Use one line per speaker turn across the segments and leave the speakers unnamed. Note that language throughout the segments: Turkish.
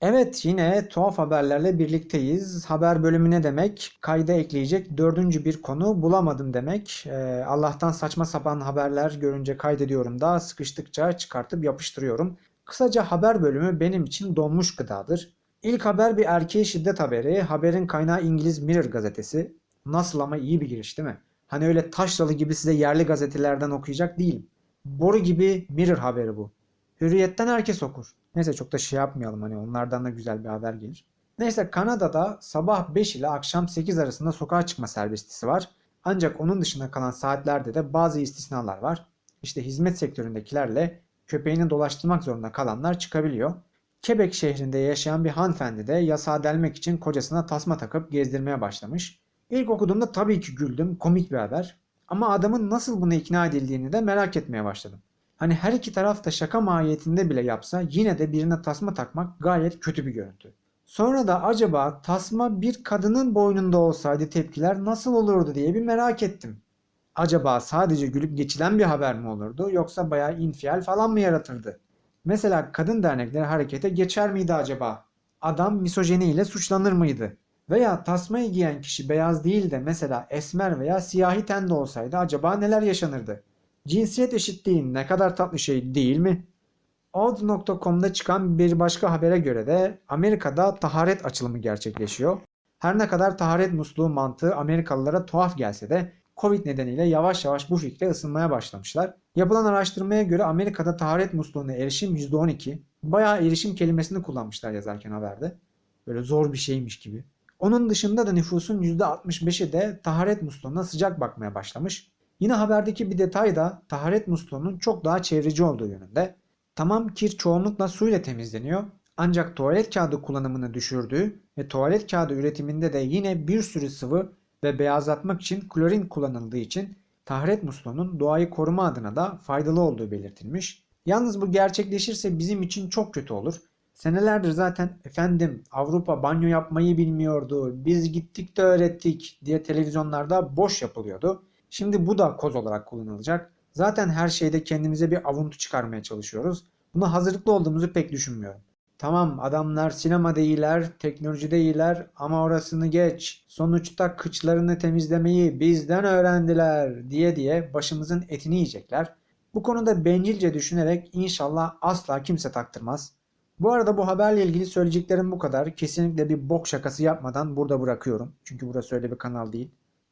Evet yine tuhaf haberlerle birlikteyiz. Haber bölümü ne demek? Kayda ekleyecek dördüncü bir konu bulamadım demek. Ee, Allah'tan saçma sapan haberler görünce kaydediyorum da sıkıştıkça çıkartıp yapıştırıyorum. Kısaca haber bölümü benim için donmuş gıdadır. İlk haber bir erkeğe şiddet haberi. Haberin kaynağı İngiliz Mirror gazetesi. Nasıl ama iyi bir giriş değil mi? Hani öyle taşralı gibi size yerli gazetelerden okuyacak değilim. Boru gibi Mirror haberi bu. Hürriyetten herkes okur. Neyse çok da şey yapmayalım hani onlardan da güzel bir haber gelir. Neyse Kanada'da sabah 5 ile akşam 8 arasında sokağa çıkma serbestisi var. Ancak onun dışında kalan saatlerde de bazı istisnalar var. İşte hizmet sektöründekilerle köpeğini dolaştırmak zorunda kalanlar çıkabiliyor. Quebec şehrinde yaşayan bir hanımefendi de yasağı delmek için kocasına tasma takıp gezdirmeye başlamış. İlk okuduğumda tabii ki güldüm, komik bir haber. Ama adamın nasıl buna ikna edildiğini de merak etmeye başladım. Hani her iki taraf da şaka mahiyetinde bile yapsa yine de birine tasma takmak gayet kötü bir görüntü. Sonra da acaba tasma bir kadının boynunda olsaydı tepkiler nasıl olurdu diye bir merak ettim. Acaba sadece gülüp geçilen bir haber mi olurdu yoksa bayağı infial falan mı yaratırdı? Mesela kadın dernekleri harekete geçer miydi acaba? Adam misojeniyle suçlanır mıydı? Veya tasmayı giyen kişi beyaz değil de mesela esmer veya siyahi tenli olsaydı acaba neler yaşanırdı? Cinsiyet eşitliği ne kadar tatlı şey değil mi? Odd.com'da çıkan bir başka habere göre de Amerika'da taharet açılımı gerçekleşiyor. Her ne kadar taharet musluğu mantığı Amerikalılara tuhaf gelse de Covid nedeniyle yavaş yavaş bu fikre ısınmaya başlamışlar. Yapılan araştırmaya göre Amerika'da taharet musluğuna erişim %12. Bayağı erişim kelimesini kullanmışlar yazarken haberde. Böyle zor bir şeymiş gibi. Onun dışında da nüfusun %65'i de taharet musluğuna sıcak bakmaya başlamış. Yine haberdeki bir detay da taharet musluğunun çok daha çevreci olduğu yönünde. Tamam kir çoğunlukla suyla temizleniyor ancak tuvalet kağıdı kullanımını düşürdüğü ve tuvalet kağıdı üretiminde de yine bir sürü sıvı ve beyazlatmak için klorin kullanıldığı için taharet musluğunun doğayı koruma adına da faydalı olduğu belirtilmiş. Yalnız bu gerçekleşirse bizim için çok kötü olur. Senelerdir zaten efendim Avrupa banyo yapmayı bilmiyordu, biz gittik de öğrettik diye televizyonlarda boş yapılıyordu. Şimdi bu da koz olarak kullanılacak. Zaten her şeyde kendimize bir avuntu çıkarmaya çalışıyoruz. Buna hazırlıklı olduğumuzu pek düşünmüyorum. Tamam adamlar sinemada iyiler, teknolojide iyiler ama orasını geç. Sonuçta kıçlarını temizlemeyi bizden öğrendiler diye diye başımızın etini yiyecekler. Bu konuda bencilce düşünerek inşallah asla kimse taktırmaz. Bu arada bu haberle ilgili söyleyeceklerim bu kadar. Kesinlikle bir bok şakası yapmadan burada bırakıyorum. Çünkü burası öyle bir kanal değil.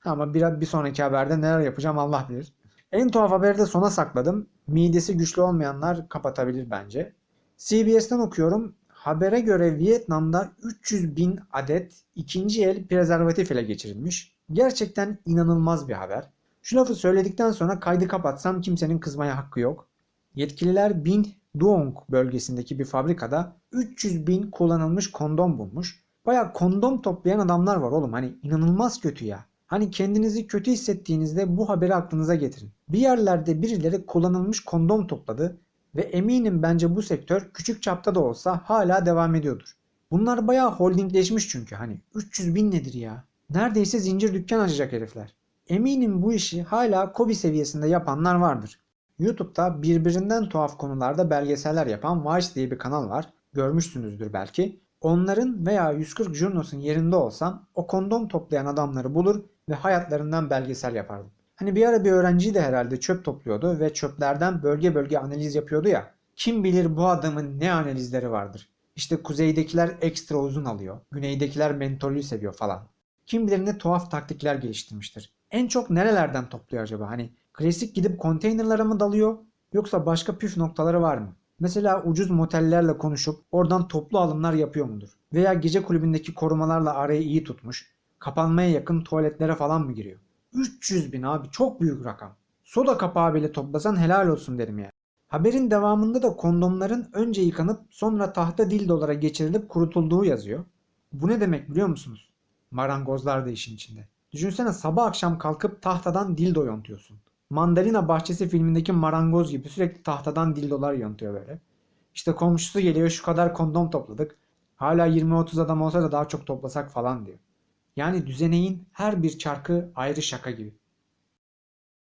Ama bir, bir sonraki haberde neler yapacağım Allah bilir. En tuhaf haberi de sona sakladım. Midesi güçlü olmayanlar kapatabilir bence. CBS'ten okuyorum. Habere göre Vietnam'da 300 bin adet ikinci el prezervatif ele geçirilmiş. Gerçekten inanılmaz bir haber. Şu lafı söyledikten sonra kaydı kapatsam kimsenin kızmaya hakkı yok. Yetkililer Bin Duong bölgesindeki bir fabrikada 300 bin kullanılmış kondom bulmuş. Baya kondom toplayan adamlar var oğlum hani inanılmaz kötü ya. Hani kendinizi kötü hissettiğinizde bu haberi aklınıza getirin. Bir yerlerde birileri kullanılmış kondom topladı ve eminim bence bu sektör küçük çapta da olsa hala devam ediyordur. Bunlar bayağı holdingleşmiş çünkü hani 300 bin nedir ya? Neredeyse zincir dükkan açacak herifler. Eminim bu işi hala Kobi seviyesinde yapanlar vardır. YouTube'da birbirinden tuhaf konularda belgeseller yapan Vice diye bir kanal var. Görmüşsünüzdür belki. Onların veya 140 Jurnos'un yerinde olsam o kondom toplayan adamları bulur ve hayatlarından belgesel yapardım. Hani bir ara bir öğrenci de herhalde çöp topluyordu ve çöplerden bölge bölge analiz yapıyordu ya. Kim bilir bu adamın ne analizleri vardır. İşte kuzeydekiler ekstra uzun alıyor. Güneydekiler mentollü seviyor falan. Kim bilir ne tuhaf taktikler geliştirmiştir. En çok nerelerden topluyor acaba? Hani klasik gidip konteynerlara mı dalıyor yoksa başka püf noktaları var mı? Mesela ucuz motellerle konuşup oradan toplu alımlar yapıyor mudur? Veya gece kulübündeki korumalarla arayı iyi tutmuş, kapanmaya yakın tuvaletlere falan mı giriyor? 300 bin abi çok büyük rakam. Soda kapağı bile toplasan helal olsun derim yani. Haberin devamında da kondomların önce yıkanıp sonra tahta dildolara geçirilip kurutulduğu yazıyor. Bu ne demek biliyor musunuz? Marangozlar da işin içinde. Düşünsene sabah akşam kalkıp tahtadan dildo yontuyorsun. Mandalina Bahçesi filmindeki marangoz gibi sürekli tahtadan dildolar yontuyor böyle. İşte komşusu geliyor şu kadar kondom topladık. Hala 20-30 adam olsa da daha çok toplasak falan diyor. Yani düzeneğin her bir çarkı ayrı şaka gibi.